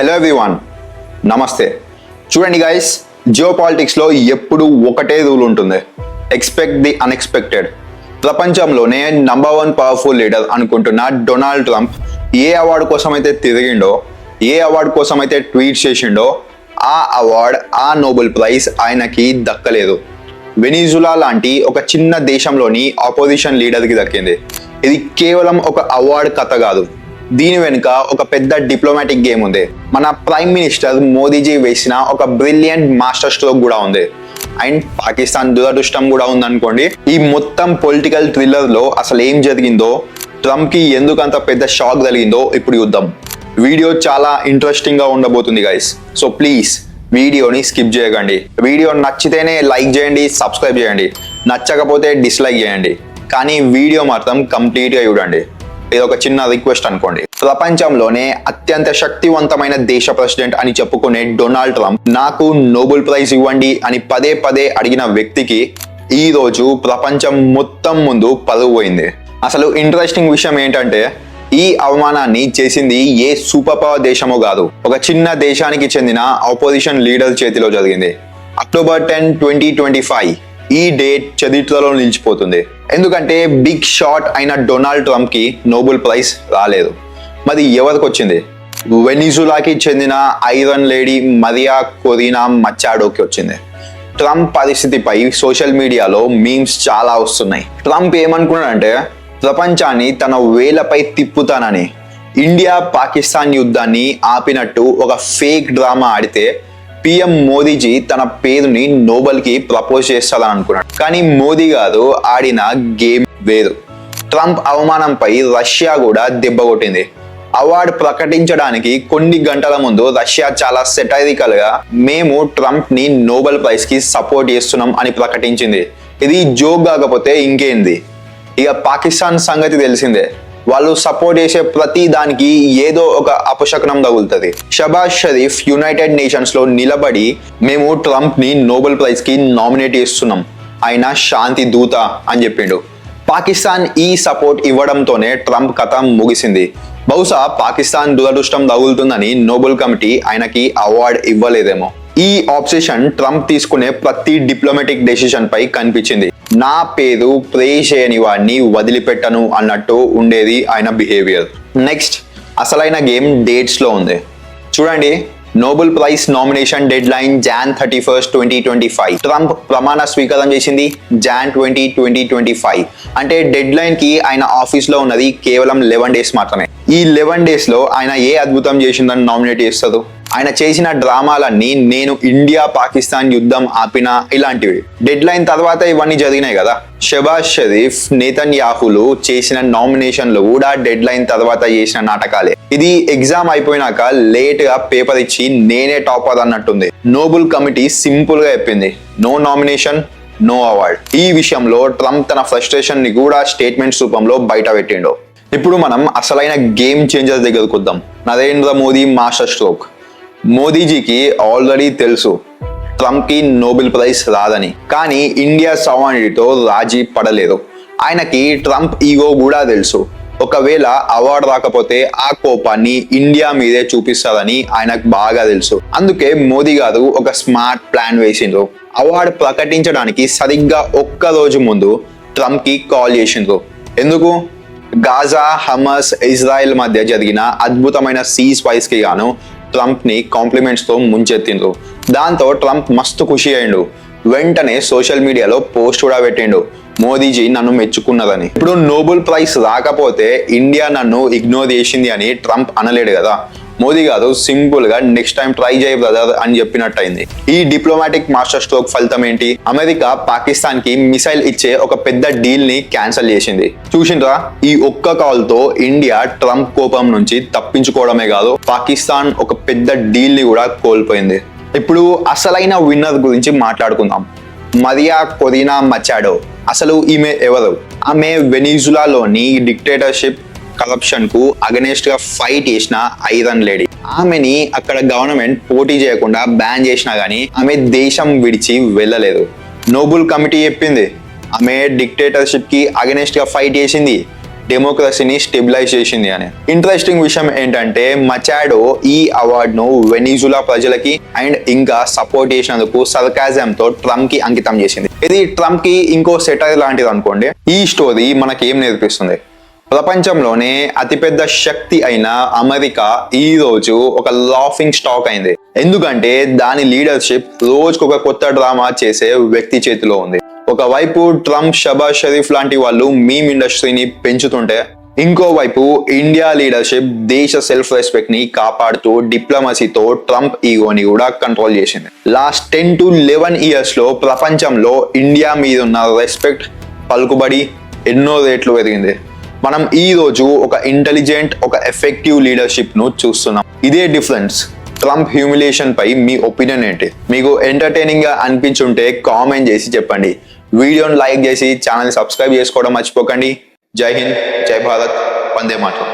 Hello everyone నమస్తే చూడండి guys Jio పాలిటిక్స్లో ఎప్పుడు ఒకటే రూల్ ఉంటుంది. ఎక్స్పెక్ట్ ది అన్ఎక్స్పెక్టెడ్ ప్రపంచంలోనే నంబర్ వన్ పవర్ఫుల్ లీడర్ అనుకుంటున్న డొనాల్డ్ ట్రంప్ ఏ అవార్డు కోసం అయితే తిరిగిండో ఏ అవార్డు కోసం అయితే ట్వీట్ చేసిండో ఆ అవార్డ్ ఆ నోబెల్ ప్రైజ్ ఆయనకి దక్కలేదు. వెనిజులా లాంటి ఒక చిన్న దేశంలోని ఆపోజిషన్ లీడర్కి దక్కింది. ఇది కేవలం ఒక అవార్డ్ కథ కాదు. దీని వెనుక ఒక పెద్ద డిప్లొమాటిక్ గేమ్ ఉంది. మన ప్రైమ్ మినిస్టర్ మోదీజీ వేసిన ఒక బ్రిలియంట్ మాస్టర్ స్ట్రోక్ కూడా ఉంది. అండ్ పాకిస్తాన్ దురదృష్టం కూడా ఉందనుకోండి ఈ మొత్తం పొలిటికల్ థ్రిల్లర్లో అసలు ఏం జరిగిందో ట్రంప్కి ఎందుకు అంత పెద్ద షాక్ కలిగిందో ఇప్పుడు చూద్దాం. వీడియో చాలా ఇంట్రెస్టింగ్గా ఉండబోతుంది గైస్ సో ప్లీజ్ వీడియోని స్కిప్ చేయకండి. వీడియో నచ్చితేనే లైక్ చేయండి సబ్స్క్రైబ్ చేయండి. నచ్చకపోతే డిస్లైక్ చేయండి. కానీ వీడియో మాత్రం కంప్లీట్గా చూడండి. ఇది ఒక చిన్న రిక్వెస్ట్ అనుకోండి. ప్రపంచంలోనే అత్యంత శక్తివంతమైన దేశ ప్రెసిడెంట్ అని చెప్పుకునే డొనాల్డ్ ట్రంప్ నాకు నోబెల్ ప్రైజ్ ఇవ్వండి అని పదే పదే అడిగిన వ్యక్తికి ఈ రోజు ప్రపంచం మొత్తం ముందు పరువు పోయింది. అసలు ఇంట్రెస్టింగ్ విషయం ఏంటంటే ఈ అవమానాన్ని చేసింది ఏ సూపర్ పవర్ దేశమో కాదు. ఒక చిన్న దేశానికి చెందిన ఆపోజిషన్ లీడర్ చేతిలో జరిగింది. October ten twenty twenty five. ఈ డేట్ చరిత్రలో నిలిచిపోతుంది. ఎందుకంటే బిగ్ షాట్ అయిన డొనాల్డ్ ట్రంప్కి నోబెల్ ప్రైజ్ రాలేదు. మరి ఎవరికి వచ్చింది వెనిజులాకి చెందిన ఐరన్ లేడీ మరియా కొరీనా మచ్చాడోకి వచ్చింది. ట్రంప్ పరిస్థితిపై సోషల్ మీడియాలో మీమ్స్ చాలా వస్తున్నాయి. ట్రంప్ ఏమనుకున్నాడంటే ప్రపంచాన్ని తన వేలపై తిప్పుతానని ఇండియా పాకిస్తాన్ యుద్ధాన్ని ఆపినట్టు ఒక ఫేక్ డ్రామా ఆడితే పిఎం మోదీజీ తన పేరుని నోబెల్కి ప్రపోజ్ చేస్తాదని అనుకున్నాడు. కానీ మోదీ గారు ఆడిన గేమ్ వేరు. ట్రంప్ అవమానంపై రష్యా కూడా దెబ్బకొట్టింది అవార్డు ప్రకటించడానికి కొన్ని గంటల ముందు రష్యా చాలా సెటైరికల్గా మేము ట్రంప్ని నోబెల్ ప్రైజ్కి సపోర్ట్ చేస్తున్నాం అని ప్రకటించింది. ఇది జోక్ కాకపోతే ఇంకేంది? ఇక పాకిస్తాన్ సంగతి తెలిసిందే. వాళ్ళు సపోర్ట్ చేసే ప్రతి దానికి ఏదో ఒక అపశకనం తగులుతుంది. షబాజ్ షరీఫ్ యునైటెడ్ నేషన్స్లో నిలబడి మేము ట్రంప్ని నోబెల్ ప్రైజ్కి నామినేట్ చేస్తున్నాం. ఆయన శాంతి దూత అని చెప్పిండు. పాకిస్తాన్ ఈ సపోర్ట్ ఇవ్వడంతోనే ట్రంప్ కథ ముగిసింది. బహుశా పాకిస్తాన్ దురదృష్టం తగులుతుందని నోబెల్ కమిటీ ఆయనకి అవార్డ్ ఇవ్వలేదేమో. ఈ ఆప్షన్ ట్రంప్ తీసుకునే ప్రతి డిప్లొమాటిక్ డెసిషన్ పై కనిపించింది. నా పేరు ప్రే చేయని వాడిని వదిలిపెట్టను అన్నట్టు ఉండేది ఆయన బిహేవియర్ నెక్స్ట్ అసలైన గేమ్ డేట్స్లో ఉంది. చూడండి Nobel prize nomination deadline Jan thirty first twenty twenty five Trump ప్రమాణ స్వీకారం చేసింది Jan twenty twenty twenty five అంటే డెడ్ లైన్కి ఆయన ఆఫీస్లో ఉన్నది కేవలం లెవెన్ డేస్ మాత్రమే. ఈ లెవెన్ డేస్లో ఆయన ఏ అద్భుతం చేసిందని నామినేట్ చేస్తారు ఆయన చేసిన డ్రామాలన్నీ నేను ఇండియా పాకిస్తాన్ యుద్ధం ఆపిన ఇలాంటివి. డెడ్ లైన్ తర్వాత ఇవన్నీ జరిగినాయి కదా. షబాజ్ షరీఫ్ నేతన్ యాహులు చేసిన నామినేషన్లు కూడా డెడ్ లైన్ తర్వాత చేసిన నాటకాలే. ఇది ఎగ్జామ్ అయిపోయినాక లేట్గా పేపర్ ఇచ్చి నేనే టాపర్ అన్నట్టుంది. నోబుల్ కమిటీ సింపుల్గా చెప్పింది. No nomination no award. ఈ విషయంలో ట్రంప్ తన ఫ్రస్ట్రేషన్ని కూడా స్టేట్మెంట్స్ రూపంలో బయట పెట్టిండు. ఇప్పుడు మనం అసలైన గేమ్ చేంజర్ దగ్గరకు వద్దాం. Narendra Modi master stroke. మోదీజీకి already తెలుసు ట్రంప్కి నోబెల్ ప్రైజ్ రాదని. కానీ ఇండియా సవానితో రాజీ పడలేదు. ఆయనకి ట్రంప్ ఈగో కూడా తెలుసు. ఒకవేళ అవార్డు రాకపోతే ఆ కోపాన్ని ఇండియా మీదే చూపిస్తారని ఆయనకు బాగా తెలుసు. అందుకే మోదీ గారు ఒక స్మార్ట్ ప్లాన్ వేసిండ్రు. అవార్డు ప్రకటించడానికి సరిగ్గా ఒక్క రోజు ముందు ట్రంప్కి కాల్ చేసిండ్రు. ఎందుకు? గాజా హమస్ ఇజ్రాయెల్ మధ్య జరిగిన అద్భుతమైన సీజ్ వైస్కి గాను ట్రంప్ని కాంప్లిమెంట్స్తో ముంచెత్తిండ్రు. దాంతో ట్రంప్ మస్తు ఖుషి అయిండు. వెంటనే సోషల్ మీడియాలో పోస్ట్ కూడా పెట్టిండు. మోదీజీ నన్ను మెచ్చుకున్నదని. ఇప్పుడు నోబెల్ ప్రైజ్ రాకపోతే ఇండియా నన్ను ఇగ్నోర్ చేసింది అని ట్రంప్ అనలేడు కదా. మోదీ గారు సింపుల్గా నెక్స్ట్ టైం ట్రై చేయ బ్రదర్ అని చెప్పినట్టయింది. ఈ డిప్లొమాటిక్ మాస్టర్ స్ట్రోక్ ఫలితం ఏంటి? అమెరికా పాకిస్తాన్కి మిసైల్ ఇచ్చే ఒక పెద్ద డీల్ని క్యాన్సిల్ చేసింది. చూసిండ్రా? ఈ ఒక్క కాల్తో ఇండియా ట్రంప్ కోపం నుంచి తప్పించుకోవడమే కాదు పాకిస్తాన్ ఒక పెద్ద డీల్ని కూడా కోల్పోయింది. ఇప్పుడు అసలైన విన్నర్ గురించి మాట్లాడుకుందాం. మరియా కొరీనా మచాడో అసలు ఈమె ఎవరు? ఆమె వెనిజులాలోని డిక్టేటర్షిప్ కరప్షన్కు అగనెస్ట్గా ఫైట్ చేసిన ఐరన్ లేడీ. ఆమెని అక్కడ గవర్నమెంట్ పోటీ చేయకుండా బ్యాన్ చేసినా గానీ ఆమె దేశం విడిచి వెళ్ళలేదు. నోబుల్ కమిటీ చెప్పింది ఆమె డిక్టేటర్షిప్కి అగనెస్ట్గా ఫైట్ చేసింది డెమోక్రసీని స్టెబిలైజ్ చేసింది అని. ఇంట్రెస్టింగ్ విషయం ఏంటంటే మచాడో ఈ అవార్డును వెనిజులా ప్రజలకి అండ్ ఇంకా సపోర్ట్ చేసినందుకు సర్కాజంతో ట్రంప్కి అంకితం చేసింది. ఇది ట్రంప్కి ఇంకో సెటర్ లాంటిది అనుకోండి ఈ స్టోరీ మనకి ఏం నేర్పిస్తుంది? ప్రపంచంలోనే అతిపెద్ద శక్తి అయిన అమెరికా ఈ రోజు ఒక లాఫింగ్ స్టాక్ అయింది. ఎందుకంటే దాని లీడర్షిప్ రోజుకొక కొత్త డ్రామా చేసే వ్యక్తి చేతిలో ఉంది. ఒకవైపు ట్రంప్ షబాజ్ షరీఫ్ లాంటి వాళ్ళు మీమ్ ఇండస్ట్రీని పెంచుతుంటే ఇంకోవైపు ఇండియా లీడర్షిప్ దేశ సెల్ఫ్ రెస్పెక్ట్ని కాపాడుతూ డిప్లొమసీతో ట్రంప్ ఈగోని కూడా కంట్రోల్ చేసింది. లాస్ట్ టెన్ టు లెవెన్ ఇయర్స్లో ప్రపంచంలో ఇండియా మీద ఉన్న రెస్పెక్ట్ పలుకుబడి ఎన్నో రేట్లు పెరిగింది. మనం ఈ రోజు ఒక ఇంటెలిజెంట్ ఒక ఎఫెక్టివ్ లీడర్షిప్ను చూస్తున్నాం. ఇదే డిఫరెన్స్ ట్రంప్ హ్యూమిలేషన్ పై మీ ఒపీనియన్ ఏంటి? మీకు ఎంటర్టైనింగ్గా అనిపించుంటే కామెంట్ చేసి చెప్పండి. వీడియోని లైక్ చేసి ఛానల్ సబ్స్క్రైబ్ చేసుకోవడం మర్చిపోకండి. జై హింద్ జై భారత్ వందే మాటలు